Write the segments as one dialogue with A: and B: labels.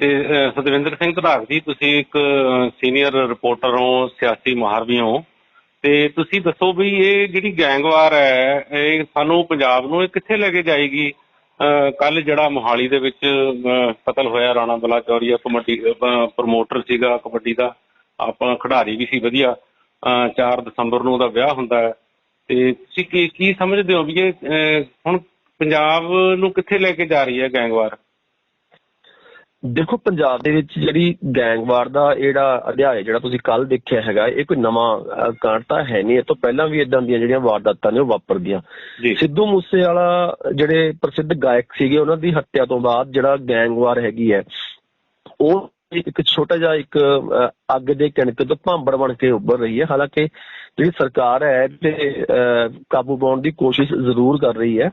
A: ਤੇ ਸਤਵਿੰਦਰ ਸਿੰਘ ਧੜਾਕ ਜੀ ਤੁਸੀਂ ਇੱਕ ਸੀਨੀਅਰ ਰਿਪੋਰਟਰ ਹੋ ਸਿਆਸੀ ਮਾਹਰ ਵੀ ਹੋ। ਤੇ ਤੁਸੀਂ ਦੱਸੋ ਵੀ ਇਹ ਜਿਹੜੀ ਗੈਂਗਵਾਰ ਹੈ ਇਹ ਸਾਨੂੰ ਪੰਜਾਬ ਨੂੰ ਇਹ ਕਿੱਥੇ ਲੈ ਕੇ ਜਾਏਗੀ? ਕੱਲ ਜਿਹੜਾ ਮੋਹਾਲੀ ਦੇ ਵਿੱਚ ਕਤਲ ਹੋਇਆ ਰਾਣਾ ਬਲਾ ਚੌਰੀਆ ਕਬੱਡੀ ਪ੍ਰਮੋਟਰ ਸੀਗਾ ਕਬੱਡੀ ਦਾ। ਆਪਾਂ ਖਿਡਾਰੀ ਵੀ ਸੀ ਵਧੀਆ। ਅਹ, 4 ਦਸੰਬਰ ਨੂੰ ਉਹਦਾ ਵਿਆਹ ਹੁੰਦਾ ਹੈ। ਤੇ ਤੁਸੀਂ ਕੀ ਕੀ ਸਮਝਦੇ ਹੋ ਵੀ ਇਹ ਹੁਣ ਪੰਜਾਬ ਨੂੰ ਕਿੱਥੇ ਲੈ ਕੇ ਜਾ ਰਹੀ ਹੈ ਗੈਂਗਵਾਰ
B: ਦੇਖੋ ਪੰਜਾਬ ਦੇ ਵਿੱਚ ਜਿਹੜੀ ਗੈਂਗਵਾਰ ਦਾ ਜਿਹੜਾ ਅਧਿਆਇ ਜਿਹੜਾ ਤੁਸੀਂ ਕੱਲ ਦੇਖਿਆ ਹੈਗਾ ਇਹ ਕੋਈ ਨਵਾਂ ਕਾਂਡ ਤਾਂ ਹੈ ਨਹੀਂ। ਇਹ ਤੋਂ ਪਹਿਲਾਂ ਵੀ ਇਦਾਂ ਦੀਆਂ ਜਿਹੜੀਆਂ ਵਾਰਦਾਤਾਂ ਨੇ ਉਹ ਵਾਪਰਦੀਆਂ। ਸਿੱਧੂ ਮੂਸੇਵਾਲਾ ਜਿਹੜੇ ਪ੍ਰਸਿੱਧ ਗਾਇਕ ਸੀਗੇ ਉਹਨਾਂ ਦੀ ਹੱਤਿਆ ਤੋਂ ਬਾਅਦ ਜਿਹੜਾ ਗੈਂਗਵਾਰ ਹੈਗੀ ਹੈ ਉਹ ਇੱਕ ਛੋਟਾ ਜਿਹਾ ਇੱਕ ਅੱਗ ਦੇ ਕਣਕ ਤੋਂ ਭਾਂਬੜ ਬਣ ਕੇ ਉੱਭਰ ਰਹੀ ਹੈ। ਹਾਲਾਂਕਿ ਜਿਹੜੀ ਸਰਕਾਰ ਹੈ ਤੇ ਕਾਬੂ ਪਾਉਣ ਦੀ ਕੋਸ਼ਿਸ਼ ਜ਼ਰੂਰ ਕਰ ਰਹੀ ਹੈ।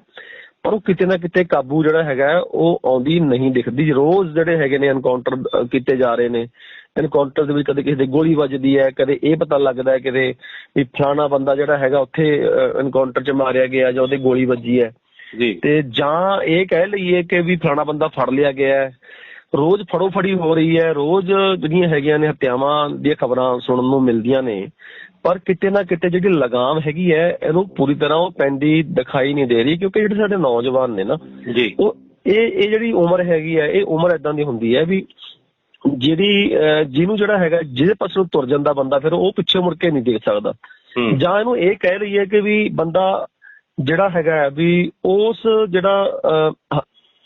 B: ਪਰ ਉਹ ਕਿਤੇ ਨਾ ਕਿਤੇ ਕਾਬੂ ਜਿਹੜਾ ਹੈਗਾ ਉਹ ਆਉਂਦੀ ਨਹੀਂ ਦਿਖਦੀ। ਰੋਜ਼ ਜਿਹੜੇ ਹੈਗੇ ਨੇ ਐਨਕਾਊਂਟਰ ਕੀਤੇ ਜਾ ਰਹੇ ਨੇ। ਐਨਕਾਊਂਟਰ ਦੇ ਵਿੱਚ ਕਦੇ ਕਿਸੇ ਦੇ ਗੋਲੀ ਵੱਜਦੀ ਹੈ ਕਦੇ ਇਹ ਪਤਾ ਲੱਗਦਾ ਹੈ ਕਿਤੇ ਵੀ ਫਲਾਣਾ ਬੰਦਾ ਜਿਹੜਾ ਹੈਗਾ ਉੱਥੇ ਐਨਕਾਊਂਟਰ 'ਚ ਮਾਰਿਆ ਗਿਆ ਜਾਂ ਉਹਦੇ ਗੋਲੀ ਵੱਜੀ ਹੈ।
A: ਜੀ।
B: ਤੇ ਜਾਂ ਇਹ ਕਹਿ ਲਈਏ ਕਿ ਵੀ ਫਲਾਣਾ ਬੰਦਾ ਫੜ ਲਿਆ ਗਿਆ ਹੈ। ਰੋਜ਼ ਫੜੋ ਫੜੀ ਹੋ ਰਹੀ ਹੈ ਰੋਜ਼ ਜਿਹੜੀਆਂ ਹੈਗੀਆਂ ਨੇ ਹੱਤਿਆਵਾਂ ਦੀਆਂ ਖਬਰਾਂ ਸੁਣਨ ਨੂੰ ਮਿਲਦੀਆਂ ਨੇ ਪਰ ਕਿਤੇ ਨਾ ਕਿਤੇ ਜਿਹੜੀ ਲਗਾਮ ਹੈਗੀ ਹੈ ਇਹਨੂੰ ਪੂਰੀ ਤਰ੍ਹਾਂ ਉਹ ਪੈਂਦੀ ਦਿਖਾਈ ਨਹੀਂ ਦੇ ਰਹੀ ਕਿਉਂਕਿ ਜਿਹੜੇ ਸਾਡੇ ਨੌਜਵਾਨ ਨੇ ਨਾ
A: ਜੀ।
B: ਉਹ ਇਹ ਇਹ ਜਿਹੜੀ ਉਮਰ ਹੈਗੀ ਹੈ ਇਹ ਉਮਰ ਇਦਾਂ ਦੀ ਹੁੰਦੀ ਹੈ ਵੀ ਜਿਹੜੀ ਜਿਹਨੂੰ ਜਿਹੜਾ ਹੈਗਾ ਜਿਹਦੇ ਪਾਸੇ ਨੂੰ ਤੁਰ ਜਾਂਦਾ ਬੰਦਾ ਫਿਰ ਉਹ ਪਿੱਛੇ ਮੁੜ ਕੇ ਨਹੀਂ ਦੇਖ ਸਕਦਾ।
A: ਹੂੰ।
B: ਜਾਂ ਇਹਨੂੰ ਇਹ ਕਹਿ ਲਈਏ ਕਿ ਵੀ ਬੰਦਾ ਜਿਹੜਾ ਹੈਗਾ ਹੈ ਵੀ ਉਸ ਜਿਹੜਾ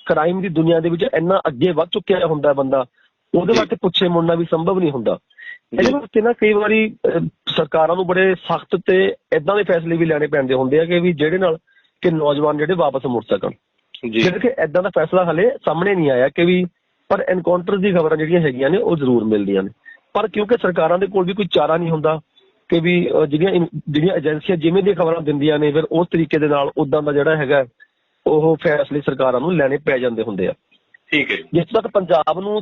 B: ਕ੍ਰਾਈਮ ਦੀ ਦੁਨੀਆ ਦੇ ਵਿੱਚ ਇੰਨਾ ਅੱਗੇ ਵੱਧ ਚੁੱਕਿਆ ਹੁੰਦਾ ਬੰਦਾ ਉਹਦੇ। ਵਾਸਤੇ ਪੁੱਛੇ ਮੁੜਨਾ ਵੀ ਸੰਭਵ ਨਹੀਂ ਹੁੰਦਾ ਇਹਦੇ। ਵਾਸਤੇ ਨਾ ਕਈ ਵਾਰੀ ਸਰਕਾਰਾਂ ਨੂੰ ਬੜੇ ਸਖਤ ਤੇ ਇਦਾਂ ਦੇ ਫੈਸਲੇ ਵੀ ਲੈਣੇ ਪੈਂਦੇ ਹੁੰਦੇ ਆ ਕਿ ਵੀ ਜਿਹੜੇ ਨਾਲ ਕਿ ਨੌਜਵਾਨ ਜਿਹੜੇ ਵਾਪਸ ਮੁੜ ਸਕਣ
A: ਜੀ
B: ਜਿਹੜੇ ਕਿ ਇਦਾਂ ਦਾ ਫੈਸਲਾ ਹਲੇ ਸਾਹਮਣੇ ਨਹੀਂ ਆਇਆ ਕਿ ਵੀ ਪਰ ਐਨਕਾਊਂਟਰ ਦੀ ਖਬਰਾਂ ਜਿਹੜੀਆਂ ਹੈਗੀਆਂ ਨੇ ਉਹ ਜ਼ਰੂਰ ਮਿਲਦੀਆਂ ਨੇ ਪਰ ਕਿਉਂਕਿ ਸਰਕਾਰਾਂ ਦੇ ਕੋਲ ਵੀ ਕੋਈ ਚਾਰਾ ਨਹੀਂ ਹੁੰਦਾ ਕਿ ਵੀ ਜਿਹੜੀਆਂ ਜਿਹੜੀਆਂ ਏਜੰਸੀਆਂ ਜਿਵੇਂ ਦੀਆਂ ਖਬਰਾਂ ਦਿੰਦੀਆਂ ਨੇ ਫਿਰ ਉਸ ਤਰੀਕੇ ਦੇ ਨਾਲ ਉਦਾਂ ਦਾ ਜਿਹੜਾ ਹੈਗਾ ਉਹ ਫੈਸਲੇ ਸਰਕਾਰਾਂ ਨੂੰ ਲੈਣੇ ਪੈ ਜਾਂਦੇ ਹੁੰਦੇ ਆ।
A: ਠੀਕ ਹੈ
B: ਜਿਸ ਤੱਕ ਪੰਜਾਬ ਨੂੰ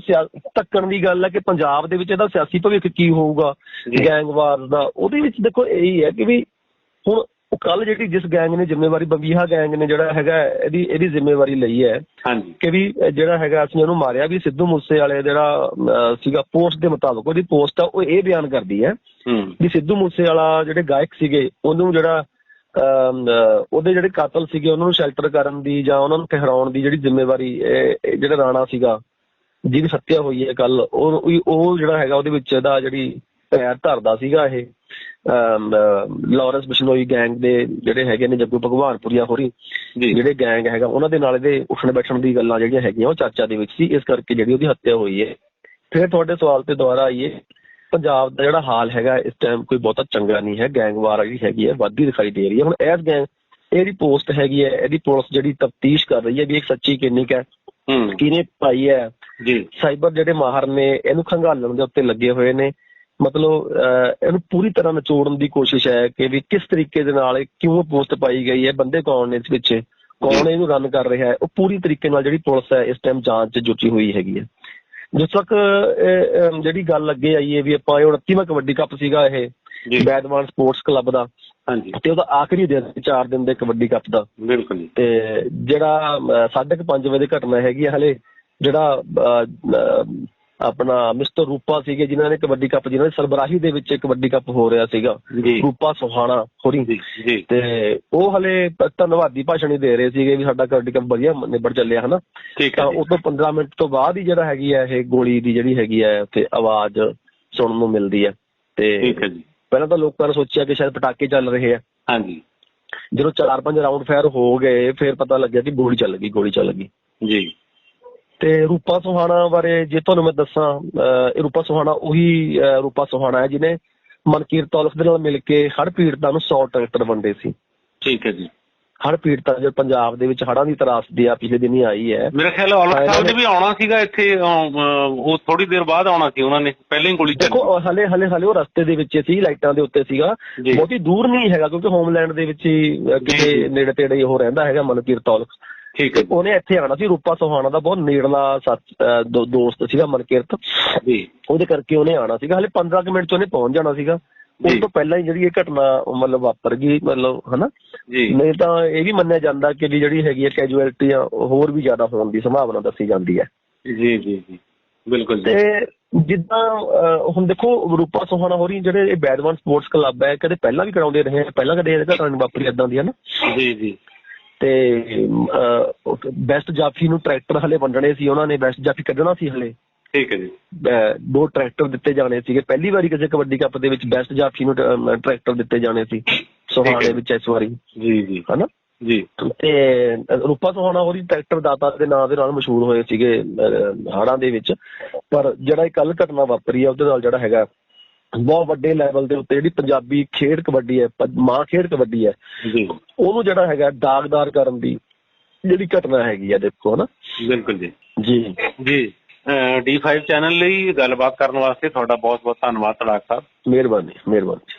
B: ਧੱਕਣ ਦੀ ਗੱਲ ਹੈ ਕਿ ਪੰਜਾਬ ਦੇ ਵਿੱਚ ਇਹਦਾ ਸਿਆਸੀ ਭਵਿੱਖ ਕੀ ਹੋਊਗਾ। ਗੈਂਗਵਾਰ ਦਾ ਉਹਦੇ ਵਿੱਚ ਦੇਖੋ ਇਹੀ ਹੈ ਕਿ ਵੀ ਹੁਣ ਕੱਲ ਜਿਹੜੀ ਜਿਸ ਗੈਂਗ ਨੇ ਜ਼ਿੰਮੇਵਾਰੀ ਬੰਬੀਹਾ ਗੈਂਗ ਨੇ ਜਿਹੜਾ ਹੈਗਾ ਇਹਦੀ ਇਹਦੀ ਜ਼ਿੰਮੇਵਾਰੀ ਲਈ ਹੈ ਕਿ ਵੀ ਜਿਹੜਾ ਹੈਗਾ ਅਸੀਂ ਉਹਨੂੰ ਮਾਰਿਆ ਵੀ ਸਿੱਧੂ ਮੂਸੇ ਵਾਲੇ ਜਿਹੜਾ ਸੀਗਾ ਪੋਸਟ ਦੇ ਮੁਤਾਬਕ ਉਹਦੀ ਪੋਸਟ ਆ ਉਹ ਇਹ ਬਿਆਨ ਕਰਦੀ ਹੈ
A: ਹੂੰ।
B: ਵੀ ਸਿੱਧੂ ਮੂਸੇ ਵਾਲਾ ਜਿਹੜੇ ਗਾਇਕ ਸੀਗੇ ਉਹਨੂੰ ਜਿਹੜਾ ਉਹਦੇ ਜਿਹੜੇ ਕਾਤਲ ਸੀਗੇ ਉਹਨਾਂ ਨੂੰ ਸ਼ੈਲਟਰ ਕਰਨ ਦੀ ਜਾਂ ਉਹਨਾਂ ਨੂੰ ਠਹਿਰਾਉਣ ਦੀ ਜਿਹੜੀ ਜ਼ਿੰਮੇਵਾਰੀ ਜਿਹੜਾ ਰਾਣਾ ਸੀਗਾ ਜਿਹਦੀ ਹੱਤਿਆ ਹੋਈ ਹੈ ਕੱਲ ਉਹ ਉਹ- ਜਿਹੜਾ ਹੈਗਾ ਉਹਦੇ ਵਿੱਚ ਇਹਦਾ ਜਿਹੜੀ ਪੈਰ ਧਰਦਾ ਸੀਗਾ ਇਹ ਲਾਰੈਂਸ ਬਿਸ਼ਨੋਈ ਗੈਂਗ ਦੇ ਜਿਹੜੇ ਹੈਗੇ ਨੇ ਜੱਗੂ ਭਗਵਾਨਪੁਰੀਆ ਹੋਰੀ ਜਿਹੜੇ ਗੈਂਗ ਹੈਗਾ ਉਹਨਾਂ ਦੇ ਨਾਲ ਇਹਦੇ ਉੱਠਣ ਬੈਠਣ ਦੀ ਗੱਲਾਂ ਜਿਹੜੀਆਂ ਹੈਗੀਆਂ ਉਹ ਚਰਚਾ ਦੇ ਵਿੱਚ ਸੀ ਇਸ ਕਰਕੇ ਜਿਹੜੀ ਉਹਦੀ ਹੱਤਿਆ ਹੋਈ ਹੈ। ਫਿਰ ਤੁਹਾਡੇ ਸਵਾਲ ਤੇ ਦੁਬਾਰਾ ਆਈਏ ਪੰਜਾਬ ਦਾ ਜਿਹੜਾ ਹਾਲ ਹੈਗਾ ਇਸ ਟਾਈਮ ਕੋਈ ਬਹੁਤਾ ਚੰਗਾ ਨਹੀਂ ਹੈ ਗੈਂਗਵਾਰ ਜਿਹੜੀ ਹੈਗੀ ਹੈ ਵੱਧਦੀ ਦਿਖਾਈ ਦੇ ਰਹੀ ਹੈ। ਹੁਣ ਇਸ ਗੈਂਗ ਇਹਦੀ ਪੋਸਟ ਹੈਗੀ ਹੈ ਇਹਦੀ ਪੁਲਿਸ ਜਿਹੜੀ ਤਫਤੀਸ਼ ਕਰ ਰਹੀ ਹੈ ਵੀ ਇਹ ਸੱਚੀ ਕਿੰਨੀ ਕੁ ਹੈ। ਕਿਹਨੇ ਪਾਈ ਹੈ।
A: ਜੀ।
B: ਸਾਈਬਰ ਜਿਹੜੇ ਮਾਹਰ ਨੇ ਇਹਨੂੰ ਖੰਗਾਲਣ ਦੇ ਉੱਤੇ ਲੱਗੇ ਹੋਏ ਨੇ। ਮਤਲਬ ਇਹਨੂੰ ਪੂਰੀ ਤਰ੍ਹਾਂ ਨਿਚੋੜਨ ਦੀ ਕੋਸ਼ਿਸ਼ ਹੈ ਕਿ ਵੀ ਕਿਸ ਤਰੀਕੇ ਦੇ ਨਾਲ ਕਿਉਂ ਪੋਸਟ ਪਾਈ ਗਈ ਹੈ ਬੰਦੇ ਕੌਣ ਨੇ ਇਸ ਵਿੱਚ? ਕੌਣ ਇਹਨੂੰ ਰਨ ਕਰ ਰਿਹਾ ਹੈ? ਉਹ ਪੂਰੀ ਤਰੀਕੇ ਨਾਲ ਜਿਹੜੀ ਪੁਲਿਸ ਹੈ ਇਸ ਟਾਈਮ ਜਾਂਚ 'ਚ ਜੁਟੀ ਹੋਈ ਹੈਗੀ ਹੈ। ਜਿਸ ਤੱਕ ਜਿਹੜੀ ਗੱਲ ਅੱਗੇ ਆਈ ਹੈ ਵੀ ਆਪਾਂ ਇਹ 29ਵਾਂ ਕਬੱਡੀ ਕੱਪ ਸੀਗਾ ਇਹ ਬੈਦਵਾਨ ਸਪੋਰਟਸ ਕਲੱਬ ਦਾ।
A: ਹਾਂਜੀ।
B: ਤੇ ਉਹਦਾ ਆਖਰੀ ਦਿਨ 4 ਦਿਨ ਦੇ ਕਬੱਡੀ ਕੱਪ ਦਾ।
A: ਬਿਲਕੁਲ ਜੀ।
B: ਤੇ ਜਿਹੜਾ ਅਹ, ਸਾਢੇ ਕੁ ਪੰਜ ਵਜੇ ਦੀ ਘਟਨਾ ਹੈਗੀ ਹਲੇ ਜਿਹੜਾ ਆਪਣਾ ਮਿਸਟਰ ਰੂਪਾ ਸੀਗੇ ਜਿਨ੍ਹਾਂ ਨੇ ਕਬੱਡੀ ਕੱਪ ਜਿਨ੍ਹਾਂ ਦੀ ਸਰਬਰਾਹੀ ਦੇ ਵਿੱਚ ਕਬੱਡੀ ਕੱਪ ਹੋ ਰਿਹਾ ਸੀਗਾ। ਰੂਪਾ ਸੁਹਾਣਾ ਹੋਰੀ। ਤੇ ਉਹ ਹਲੇ ਧੰਨਵਾਦੀ ਭਾਸ਼ਣ ਹੀ ਦੇ ਰਹੇ ਸੀਗੇ ਵੀ ਸਾਡਾ ਕਬੱਡੀ ਕੱਪ ਵਧੀਆ ਨਿਬੜ ਚੱਲਿਆ ਹਨਾ? ਤਾਂ ਉਹ ਤੋਂ 15 ਮਿੰਟ ਤੋਂ ਬਾਅਦ ਹੀ ਜਿਹੜਾ ਹੈਗੀ ਹੈ ਇਹ ਗੋਲੀ ਦੀ ਜਿਹੜੀ ਹੈਗੀ ਹੈ ਤੇ ਆਵਾਜ਼ ਸੁਣਨ ਨੂੰ ਮਿਲਦੀ ਹੈ। ਤੇ
A: ਠੀਕ ਹੈ ਜੀ।
B: ਪਹਿਲਾਂ ਤਾਂ ਲੋਕਾਂ ਨੇ ਸੋਚਿਆ ਕਿ ਸ਼ਾਇਦ ਪਟਾਕੇ ਚੱਲ ਰਹੇ ਆ।
A: ਹਾਂਜੀ।
B: ਜਦੋਂ 4-5 ਰਾਉਂਡ ਫਾਇਰ ਹੋ ਗਏ ਫਿਰ ਪਤਾ ਲੱਗਿਆ ਕਿ ਗੋਲੀ ਚੱਲ ਗਈ ਗੋਲੀ ਚੱਲ ਗਈ।
A: ਜੀ।
B: ਤੇ ਰੂਪਾ ਸੁਹਾਣਾ ਬਾਰੇ ਜੇ ਤੁਹਾਨੂੰ ਮੈਂ ਦੱਸਾਂ ਅਹ, ਇਹ ਰੂਪਾ ਸੁਹਾਣਾ ਉਹੀ ਅਹ, ਰੂਪਾ ਸੁਹਾਣਾ ਹੈ ਜਿਹਨੇ ਮਨਕੀਰ ਤੌਲਖ ਦੇ ਨਾਲ ਮਿਲ ਕੇ ਹੜ੍ਹ ਪੀੜਤਾਂ ਨੂੰ 100 ਟਰੈਕਟਰ ਵੰਡੇ ਸੀ।
A: ਠੀਕ ਹੈ ਜੀ।
B: ਹੜ੍ਹ ਪੀੜਤਾਂ ਜੋ ਪੰਜਾਬ ਦੇ ਵਿੱਚ ਹੜ੍ਹਾਂ ਦੀ ਤਰਾਸਦੀ ਆ ਪਿਛਲੇ ਦਿਨੀ ਆਈ ਹੈ।
A: ਮੇਰਾ ਖਿਆਲ ਔਲਖ ਸਾਹਿਬ ਨੇ ਵੀ ਆਉਣਾ ਸੀਗਾ ਇੱਥੇ ਉਹ ਥੋੜੀ ਦੇਰ ਬਾਅਦ ਆਉਣਾ ਸੀ ਉਹਨਾਂ ਨੇ ਪਹਿਲਾਂ ਹੀ ਗੋਲੀ ਚੱਲ।
B: ਦੇਖੋ ਹਲੇ ਹਲੇ ਹਲੇ ਉਹ ਰਸਤੇ ਦੇ ਵਿੱਚ ਸੀ ਲਾਈਟਾਂ ਦੇ ਉੱਤੇ ਸੀਗਾ। ਬਹੁਤੀ ਦੂਰ ਨਹੀਂ ਹੈਗਾ ਕਿਉਂਕਿ ਹੋਮਲੈਂਡ ਦੇ ਵਿੱਚ ਹੀ ਕਿਤੇ। ਨੇੜੇ ਤੇੜੇ ਹੀ ਉਹ ਰਹਿੰਦਾ ਹੈਗਾ ਮਨਕੀਰਤ ਔਲਖ
A: ਠੀਕ ਹੈ
B: ਉਹਨੇ ਇੱਥੇ ਆਉਣਾ ਸੀ ਰੂਪਾ ਸੁਹਾਣਾ ਦਾ ਬਹੁਤ ਨੇੜਲਾ ਦੋਸਤ ਸੀਗਾ ਮਨਕੀਰਤ
A: ਜੀ।
B: ਉਹਦੇ ਕਰਕੇ ਉਹਨੇ ਆਣਾ ਸੀਗਾ ਹਲੇ 15 ਕੁ ਮਿੰਟ ਚ ਉਹਨੇ ਪਹੁੰਚ ਜਾਣਾ ਸੀਗਾ। ਉਸ। ਤੋਂ ਪਹਿਲਾਂ ਹੀ ਜਿਹੜੀ ਇਹ ਘਟਨਾ ਮਤਲਬ ਵਾਪਰ ਗਈ ਮਤਲਬ ਹਨਾ?
A: ਜੀ।
B: ਨਹੀਂ ਤਾਂ ਇਹ ਵੀ ਮੰਨਿਆ ਜਾਂਦਾ ਕਿ ਜਿਹੜੀ ਹੈਗੀ ਹੈ ਕੈਜੂਅਲਟੀ ਆ ਉਹ ਹੋਰ ਵੀ ਜ਼ਿਆਦਾ ਹੋਣ ਦੀ ਸੰਭਾਵਨਾ ਦੱਸੀ ਜਾਂਦੀ ਹੈ।
A: ਜੀ ਜੀ ਜੀ। ਬਿਲਕੁਲ ਜੀ।
B: ਤੇ ਜਿੱਦਾਂ ਹੁਣ ਦੇਖੋ ਰੂਪਾ ਸੋਹਾਣਾ ਹੋ ਰਹੀ ਜਿਹੜੇ ਇਹ ਬੈਡਵਾਨ ਸਪੋਰਟਸ ਕਲੱਬ ਹੈ ਕਦੇ ਪਹਿਲਾਂ ਵੀ ਕਰਾਉਂਦੇ ਰਹੇ ਪਹਿਲਾਂ ਕਦੇ ਇਹ ਘਟਨਾ ਵਾਪਰੀ ਇਦਾਂ ਦੀ ਹੈ ਨਾ
A: ਜੀ ਜੀ।
B: ਤੇ ਬੈਸਟ ਜਾਫੀ ਨੂੰ ਟਰੈਕਟਰ ਹਲੇ ਵੰਡਣੇ ਸੀ ਉਹਨਾਂ ਨੇ ਬੈਸਟ ਜਾਫੀ ਕੱਢਣਾ ਸੀ ਹਲੇ।
A: ਠੀਕ ਹੈ ਜੀ।
B: ਦੋ ਟਰੈਕਟਰ ਦਿੱਤੇ ਜਾਣੇ ਸੀਗੇ। ਪਹਿਲੀ ਵਾਰੀ ਕਿਸੇ ਕਬੱਡੀ ਕੱਪ ਦੇ ਵਿੱਚ ਬੈਸਟ ਜਾਫੀ ਨੂੰ ਟਰੈਕਟਰ ਦਿੱਤੇ ਜਾਣੇ ਸੀ। ਸੋਹਾਣੇ ਵਿੱਚ ਇਸ ਵਾਰੀ।
A: ਜੀ ਜੀ।
B: ਹਨਾ?
A: ਜੀ।
B: ਤੇ ਰੂਪਾ ਸੋਹਾਣਾ ਉਹਦੀ ਟਰੈਕਟਰ ਦਾਤਾ ਦੇ ਨਾਂ ਦੇ ਨਾਲ ਮਸ਼ਹੂਰ ਹੋਏ ਸੀਗੇ ਹਾੜਾਂ ਦੇ ਵਿੱਚ। ਪਰ ਜਿਹੜਾ ਇਹ ਕੱਲ ਘਟਨਾ ਵਾਪਰੀ ਹੈ ਉਹਦੇ ਨਾਲ ਜਿਹੜਾ ਹੈਗਾ ਬਹੁਤ ਵੱਡੇ ਲੈਵਲ ਦੇ ਉੱਤੇ ਜਿਹੜੀ ਪੰਜਾਬੀ ਖੇਡ ਕਬੱਡੀ ਹੈ ਮਾਂ ਖੇਡ ਕਬੱਡੀ ਹੈ
A: ਜੀ।
B: ਉਹਨੂੰ ਜਿਹੜਾ ਹੈਗਾ ਦਾਗਦਾਰ ਕਰਨ ਦੀ ਜਿਹੜੀ ਘਟਨਾ ਹੈਗੀ ਆ ਦੇਖੋ ਹਨਾ?
A: ਬਿਲਕੁਲ ਜੀ।
B: ਜੀ।
A: ਜੀ। ਡੀ5 ਚੈਨਲ ਲਈ ਗੱਲਬਾਤ ਕਰਨ ਵਾਸਤੇ ਤੁਹਾਡਾ ਬਹੁਤ ਬਹੁਤ ਧੰਨਵਾਦ ਤੜਾਕ ਸਾਹਿਬ।
B: ਮਿਹਰਬਾਨੀ ਮਿਹਰਬਾਨੀ।